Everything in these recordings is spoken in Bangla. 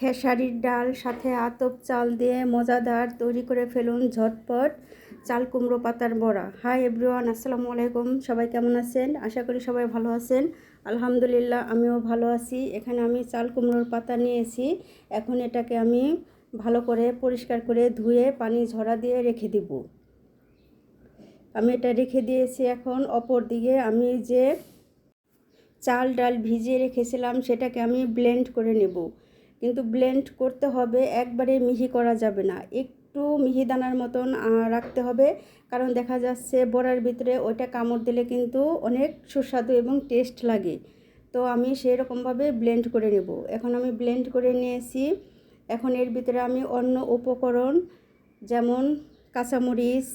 খেসারির ডাল, সাথে আতপ চাল দিয়ে মজাদার তৈরি করে ফেলুন ঝটপট চাল কুমড়ো পাতার বড়া। হাই এভরিওয়ান আসসালামু আলাইকুম। সবাই কেমন আছেন? আশা করি সবাই ভালো আছেন। আলহামদুলিল্লাহ, আমিও ভালো আছি। এখানে আমি চাল কুমড়োর পাতা নিয়েছি। এখন এটাকে আমি ভালো করে পরিষ্কার করে ধুয়ে পানি ঝরা দিয়ে রেখে দিব। আমি এটা রেখে দিয়েছি এখন। অপর দিকে আমি যে চাল ডাল ভিজিয়ে রেখেছিলাম, সেটাকে আমি ব্লেন্ড করে নেব। কিন্তু ব্লেন্ড করতে হবে, একবারে মিহি করা যাবে না। একটু মিহি দানার মতন রাখতে হবে। কারণ দেখা যাচ্ছে বড়ার ভিতরে ওইটা কামড় দিলে কিন্তু অনেক সুস্বাদু এবং টেস্ট লাগে। তো আমি সেই রকমভাবে ব্লেন্ড করে নেব। এখন আমি ব্লেন্ড করে নিয়েছি। এখন এর ভিতরে আমি অন্য উপকরণ, যেমন কাঁচামরিচ,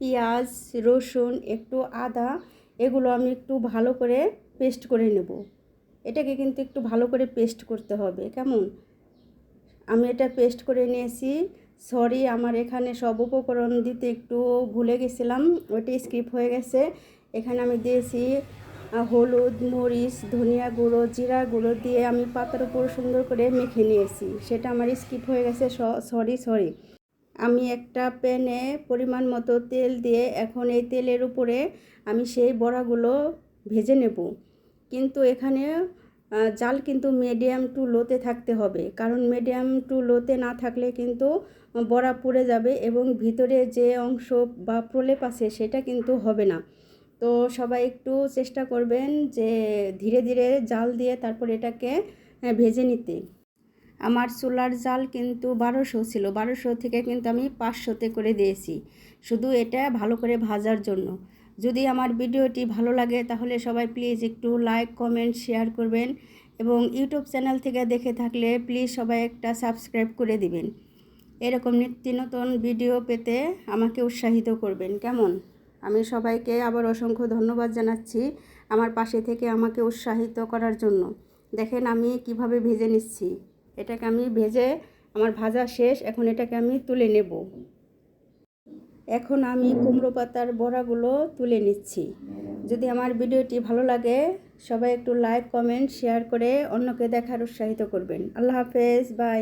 পেঁয়াজ, রসুন, একটু আদা, এগুলো আমি একটু ভালো করে পেস্ট করে নেব। এটাকে কিন্তু একটু ভালো করে পেস্ট করতে হবে, কেমন? আমি এটা পেস্ট করে নিয়েছি। সরি, আমার এখানে সব উপকরণ দিতে একটু ভুলে গেছিলাম, ওইটা স্কিপ হয়ে গেছে। এখানে আমি দিয়েছি হলুদ, মরিচ, ধনিয়া গুঁড়ো, জিরা গুঁড়ো দিয়ে আমি পাতার উপর সুন্দর করে মেখে নিয়েছি। সেটা আমার স্কিপ হয়ে গেছে সরি সরি। আমি একটা প্যানে পরিমাণ মতো তেল দিয়ে এখন এই তেলের উপরে আমি সেই বড়াগুলো ভেজে নেব। কিন্তু এখানে জাল কিন্তু মিডিয়াম টু লোতে থাকতে হবে। কারণ মিডিয়াম টু লোতে না থাকলে কিন্তু বড়া পুড়ে যাবে এবং ভিতরে যে অংশ বা প্রলেপ আছে সেটা কিন্তু হবে না। তো সবাই একটু চেষ্টা করবেন যে ধীরে ধীরে জাল দিয়ে তারপর এটাকে ভেজে নিতে। আমার চুলার জাল কিন্তু বারোশো ছিল। বারোশো থেকে কিন্তু আমি পাঁচশোতে করে দিয়েছি। শুধু এটা ভালো করে ভাজার জন্য। যদি আমার ভিডিওটি ভালো লাগে, তাহলে সবাই প্লিজ একটু লাইক কমেন্ট শেয়ার করবেন এবং ইউটিউব চ্যানেল থেকে দেখে থাকলে প্লিজ সবাই একটা সাবস্ক্রাইব করে দিবেন। এরকম নিত্য নতুন ভিডিও পেতে আমাকে উৎসাহিত করবেন। কেমন? আমি সবাইকে আবার অসংখ্য ধন্যবাদ জানাচ্ছি আমার পাশে থেকে আমাকে উৎসাহিত করার জন্য। দেখেন আমি কীভাবে ভেজে নিচ্ছি। এটাকে আমি ভেজে আমার ভাজা শেষ, এখন এটাকে আমি তুলে নেব। এখন আমি কুমড়ো পাতার বড়াগুলো তুলে নিচ্ছি। যদি আমার ভিডিওটি ভালো লাগে, সবাই একটু লাইক কমেন্ট শেয়ার করে অন্যকে দেখার উৎসাহিত করবেন। আল্লাহ হাফেজ বাই